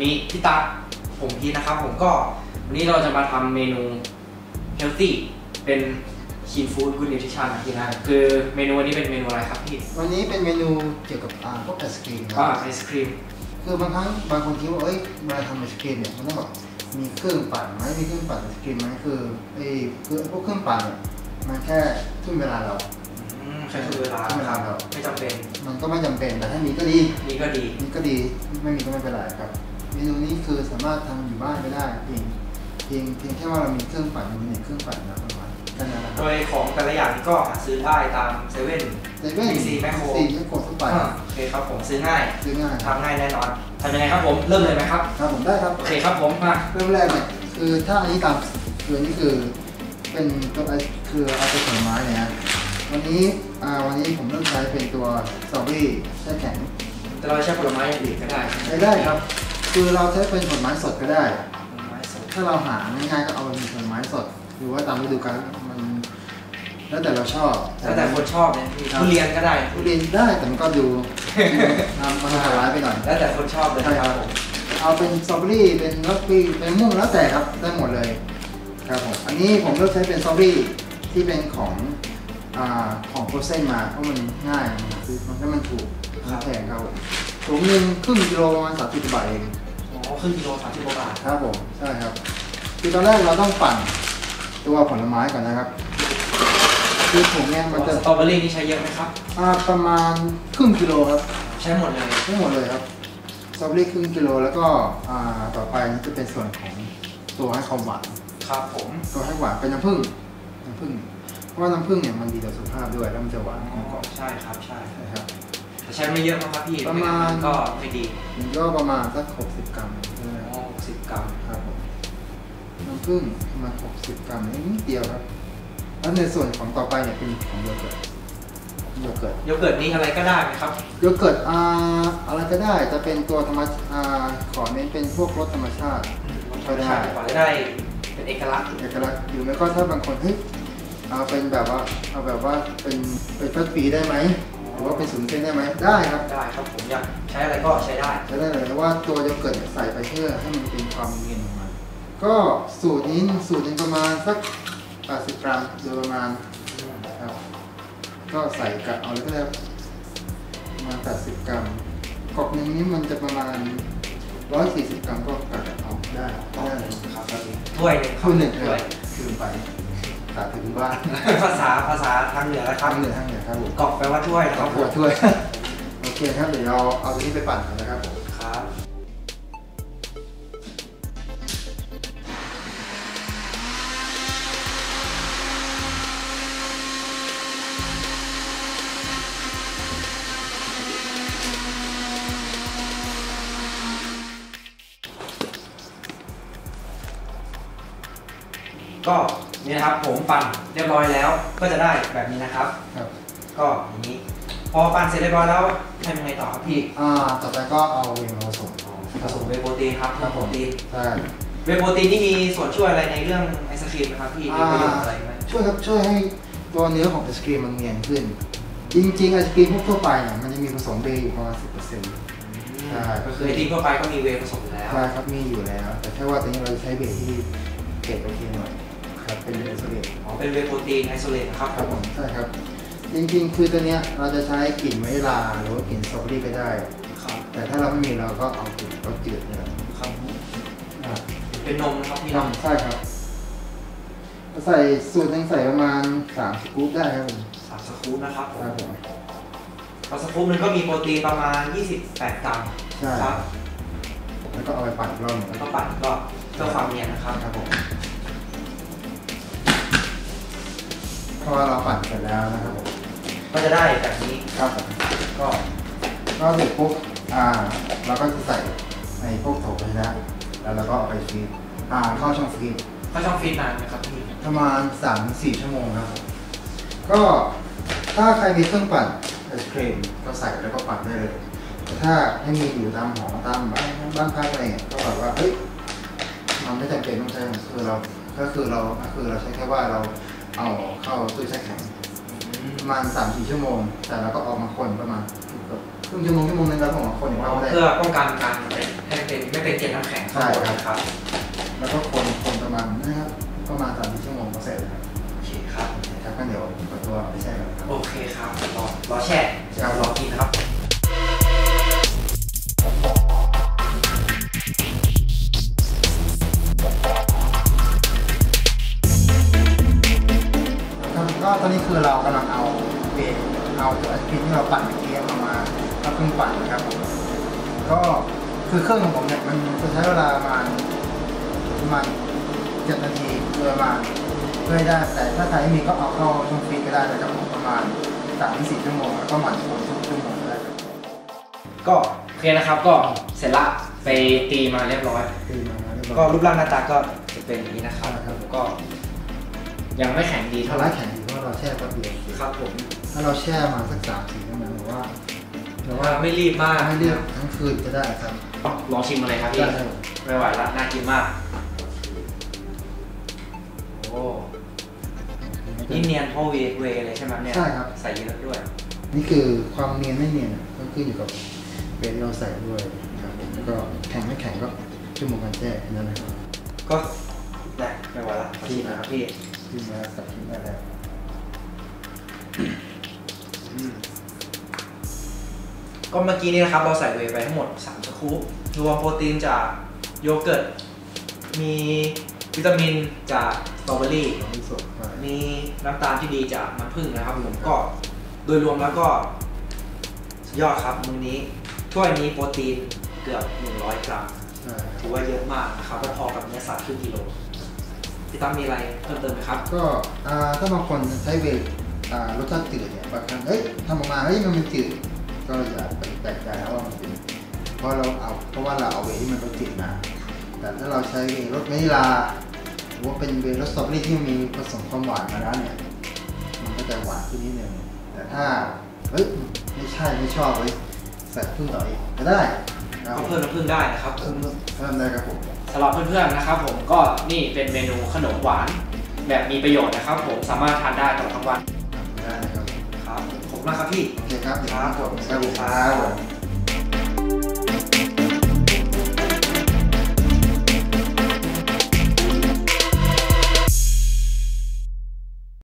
วันนี้พี่ตาผมพีทนะครับ ผมก็วันนี้เราจะมาทำเมนู healthy เป็น clean food good nutrition นะพี่นะคือเมนูวันนี้เป็นเมนูอะไรครับพี่วันนี้เป็นเมนูเกี่ยวกับอ่าพวกไอศครีมนะก็ไอศครีมคือบางครั้งบางคนคิดว่าเอ้ยเวลาทำไอศครีมเนี่ยมันต้องแบบมีเครื่องปั่นไหมมีเครื่องปั่นไอศครีมไหมคือไอ้คือพวกเครื่องปั่นเนี่ยมันแค่ทุ่นเวลาเราอืมใช้ทุกเวลาใช้เวลาครับไม่จำเป็น มันก็ไม่จำเป็นแต่ถ้ามีก็ดีนี่ก็ดีมีก็ดีไม่มีก็ไม่เป็นไรครับเมนูนี้คือสามารถทำอยู่บ้านก็ได้เพียงเพียงเพียงแค่ว่าเรามีเครื่องปั่นมีหนึ่งเครื่องปั่นนะประมาณแค่นั้นนะคโดรับยของแต่ละอย่างนี่ก็หาซื้อได้ตามเซเว่นเซเว่น BC แมคโครสี่แมคโครทั่วไปโอเคครับผมซื้อง่ายซื้อง่ายครับทำง่ายแน่นอนทำยังไงครับผมเริ่มเลยไหมครับครับผมได้ครับโอเคครับผมมาเริ่มแรกเนี่ยคือถ้าอันนี้ตามคืออันนี้คือเป็นตัวไอคือเอาตัวผลไม้เนี่ยนะวันนี้อ่าวันนี้ผมเลือกใช้เป็นตัวสตรอเบอรี่แช่แข็งแต่เราใช้ผลไม้อย่างอื่นก็ได้ใช้ได้ครับ คือเราใช้เป็นผลไม้สดก็ได้ผลไม้สดถ้าเราหาง่ายๆก็เอาเป็นผลไม้สด หรือว่าตามฤดูกาลมันแล้วแต่เราชอบแล้วแต่คนชอบเนี่ยมีทุเรียนก็ได้ทุเรียนได้แต่มันก็ดูทำมันหลายไปหน่อยแล้วแต่คนชอบเลยนะครับผมเอาเป็นสตรอเบอรี่เป็นรสปีเป็นม่วงแล้วแต่ครับได้หมดเลยครับผมอันนี้ผมเลือกใช้เป็นสตรอเบอรี่ที่เป็นของอ่าของโปรเซนมาเพราะมันง่ายมันซื้อมันก็มันถูกมันแพงครับผมถุงหนึ่งครึ่งกิโลประมาณสามสิบบาทเอง อ๋อครึ่งกิโลสามสิบกว่าบาทครับผมใช่ครับคือตอนแรกเราต้องปั่นตัวผลไม้ก่อนนะครับ คือถุงเนี้ยมันจะสตรอเบอรี่นี่ใช้เยอะไหมครับอ่าประมาณครึ่งกิโลครับใช้หมดเลยทั้งหมดเลยครับสตรอเบอรี่ครึ่งกิโลแล้วก็อ่าต่อไปจะเป็นส่วนของตัวให้ความหวานครับผมตัวให้หวานเป็นน้ำผึ้งน้ำผึ้งเพราะว่าน้ำผึ้งเนี่ยมันดีต่อสุขภาพด้วยแล้วมันจะหวานกลมกล่อมใช่ครับใช่นะครับ แต่ใช้ไม่เยอะมากครับพี่ประมาณ ก็ไม่ดีมันก็ประมาณสัก60 กรัมใช่ไหมอ๋อสิบกรัมครับผมน้ำผึ้งประมาณ60 กรัมนิดเดียวครับแล้วในส่วนของต่อไปเนี่ยเป็นของโยเกิร์ตโยเกิร์ตโยเกิร์ตนี้อะไรก็ได้ไหมครับโยเกิร์ตอ่าอะไรก็ได้จะเป็นตัวธรรมชอ่าขอเน้นเป็นพวกรสธรรมชาติก็ได้ก่อนจะได้เป็นเอกลักษณ์เอกลักษณ์หรือไม่ก็ถ้าบางคนเฮ้ยเอาเป็นแบบว่าเอาแบบว่าเป็นเป็นฟัดปีได้ไหมห รือว่าเป็นศูนย์เส้นได้ไหมได้ครับได้ครับผมอยากใช้อะไรก็ใช้ได้ใช้ได้เลยแต่ว่าตัวโยเกิร์ตเนี่ยใส่ไปเพื่อให้มันเป็นความเนียนของมันก็สูตรนี้สูตรหนึงประมาณสัก80กรัมโดยประมาณครับก็ใส่กะเอาเลยก็ได้ครับประมาณ80กรัมกล่องหนึงนี้มันจะประมาณ140กรัมก็กะเอาได้ได้เลยครับถ้วยหนึ่งคุณหนึ่งถ้วยคืนไป ขาดถึงบ้านภาษาภาษาทางเหนือนะครัข้าบงเหนือข้างเหนือครับผมกรอกแปลว่าถ้วยนะคขอรับบขวดถ้วย โอเคครับเดี๋ยวเราเอาตัวนี้ไปปั่นกันนะครับผมครับก็ นี่นะครับผมปั่นเรียบร้อยแล้วก็จะได้แบบนี้นะครับ ครับ ก็อย่างนี้ พอปั่นเสร็จเรียบร้อยแล้วทำยังไงต่อครับพี่อ่าต่อไปก็เอาเวงมาผสมผสมเวย์โปรตีนครับครับผมโปรตีนใช่เวย์โปรตีนที่มีส่วนช่วยอะไรในเรื่องไอศครีมไหมครับพี่มีประโยชน์อะไรไหมช่วยครับช่วยให้ตัวเนื้อของไอศครีมมันเนียนขึ้น จริงๆไอศครีมพวกทั่วไปเนี่ยมันจะมีผสมเบย์อยู่ประมาณ10%ใช่ก็คือไอที่ทั่วไปก็มีเวย์ผสมอยู่แล้วใช่ครับมีอยู่แล้ว แต่แค่ว่าตอนนี้เราจะใช้เบย์ที่เกรดโอเคหน่อย ครับเป็นเบย์โซเดียมอ๋อเป็นเวย์โปรตีนไอโซเลตนะครับครับผมใช่ครับ จริงๆ คือตัวเนี้ยเราจะใช้กลิ่นวานิลลาหรือว่ากลิ่นสตรอเบอรี่ก็ได้ ครับแต่ถ้าเราไม่มีเราก็เอากลิ่นรสจืดเนี่ยครับอ่าเป็นนมนะครับพี่นน้องำใช่ครับ ใส่สูตรหนึงใส่ประมาณ3สกู๊ปได้ครับผมสามสกู๊ปนะครับผมครับผมต่อสกู๊ปหนึงก็มีโปรตีนประมาณ 28 กรัมใช่ครับแล้วก็เอาไปปั่นอีกรอบหนึงแล้วก็ปั่นก็เพื่อความเนียนนะครับ ครับผม พอเราปั่นเสร็จแล้วนะครับผมก็จะได้แบบนี้ครับผมก็ก็เสร็จปุ๊บอ่าเราก็จะใส่ในพวกโถภาชนะแล้วเราก็เอาไปฟรีดอ่าเข้าช่องฟรีดก็ช่องฟรีดนานไหมครับพี่ประมาณ3-4ชั่วโมงครับผมก็ถ้าใครมีเครื่องปั่นไอศครีมก็ใส่แล้วก็ปั่นได้เลย แต่ถ้าให้มีอยู่ตามหอตามบ้านบ้านพักอะไรเงี้ยก็แบบว่าเฮ้ยมันไม่จำเป็นต้องใช้คือเรา ก็คือเราก็คือเราใช้แค่ว่าเรา เอาเข้าตู้แช่แข็งประมาณ3-4ชั่วโมง แต่เราก็เออกมาคนประมาณครึ่งชั่วโมงชั่วโมงนึงแล้วผมมาคนอีกรอบได้เพื่อป้องกันการให้เป็นไม่เป็นเป็นเกล็ดน้ำแข็งข้างบนนะครับ แล้วก็คนคนประมาณนะครับประมาณสามชั่วโมงก็เสร็จแล้วครับโอเคครับครับก็เดี๋ยวขอตัวไปแช่กันครับโอเคครับรอรอแช่ ก็ตอนนี้คือเรากำลังเอาเบรกเอาไอศครีมที่เราปั่นเมื่อกี้เอามามาเครื่องปั่นนะครับผมก็คือเครื่องของผมเนี่ยมันจะใช้เวลาประมาณประมาณเจ็ดนาทีโดยประมาณเพื่อให้ได้แต่ถ้าใครไม่มีก็เอาเข้าช่องฟรีซก็ได้นะครับผมประมาณสามถึงสี่ชั่วโมงแล้วก็หมั่นคนทุกชั่วโมงก็ได้ครับก็โอเคนะครับก็เสร็จละไปตีมาเรียบร้อย ตีมาเรียบร้อยก็รูปร่างหน้าตาก็จะเป็นอย่างนี้นะครับก็ยังไม่แข็งดีถ้าเท่าไหร้าร่ยแข็งอยู่ เพราะเราแช่แป๊บเดียวครับผม ถ้าเราแช่มาสักสามสี่ชั่วโมงหรือว่าหรือว่าว่าไม่รีบมากให้เรียกทั้งคืนก็ได้ครับ ลองชิมมาเลยครับพี่ได้ครับไม่ไหวละน่ากินมาก โอ้นี่เนียนเพราะเวเวเลยใช่ไหมเนี่ย ใช่ครับ ใส่เยอะด้วย นี่คือความเนียนไม่เนียนก็ขึ้นอยู่กับเบสที่เราใส่ด้วยนะครับผมแล้วก็แข็งไม่แข็งก็ชั่วโมงการแช่แค่นั้นนะครับ ก็ได้ไม่ไหวละขอชิมนะครับพี่ขึ้นมาสับทิ้งได้แล้วอืม ก็เมื่อกี้นี้นะครับเราใส่เวย์ไปทั้งหมด 3 สกู๊ปรวมโปรตีนจากโยเกิร์ต มีวิตามินจากสตรอเบอรี่ของที่สดไปมีน้ำตาลที่ดีจากน้ำผึ้งนะครับผมก็โดยรวมแล้วก็สุดยอดครับมื้อนี้ถ้วยนี้โปรตีนเกือบ 100 กรัมถือว่าเยอะมากนะครับพอๆกับเนื้อสัตว์ครึ่งกิโลพี่ตั้มมีอะไรเพิ่มเติมไหมครับ ก็ถ้าบางคนใช้เวท รสชาติจืดเนี่ยบางครั้งเอ้ยทำออกมาเฮ้ยมันเป็นจืดก็อย่าไปแปลกใจนะว่ามันเป็นเพราะเราเอาเพราะว่าเราเอาเวทที่มันรสจืดมาแต่ถ้าเราใช้เวทรสวานิลาหรือว่าเป็นเวทรสสตรอเบอรี่ที่มีผสมความหวานมาแล้วเนี่ยมันก็จะหวานขึ้นนิดนึงแต่ถ้าเฮ้ยไม่ใช่ไม่ชอบเลยใส่พึ่งต่ออีกก็ได้ครับก็เพิ่มน้ำผึ้งได้นะครับเพิ่มเพิ่มได้ครับผมสำหรับเพื่อนๆนะครับ ผมก็นี่เป็นเมนูขนมหวาน แบบมีประโยชน์นะครับ ผมสามารถทานได้ตลอดทั้งวัน ได้นะครับครับผมมากครับพี่โอเคครับครับผมสวัสดีครับ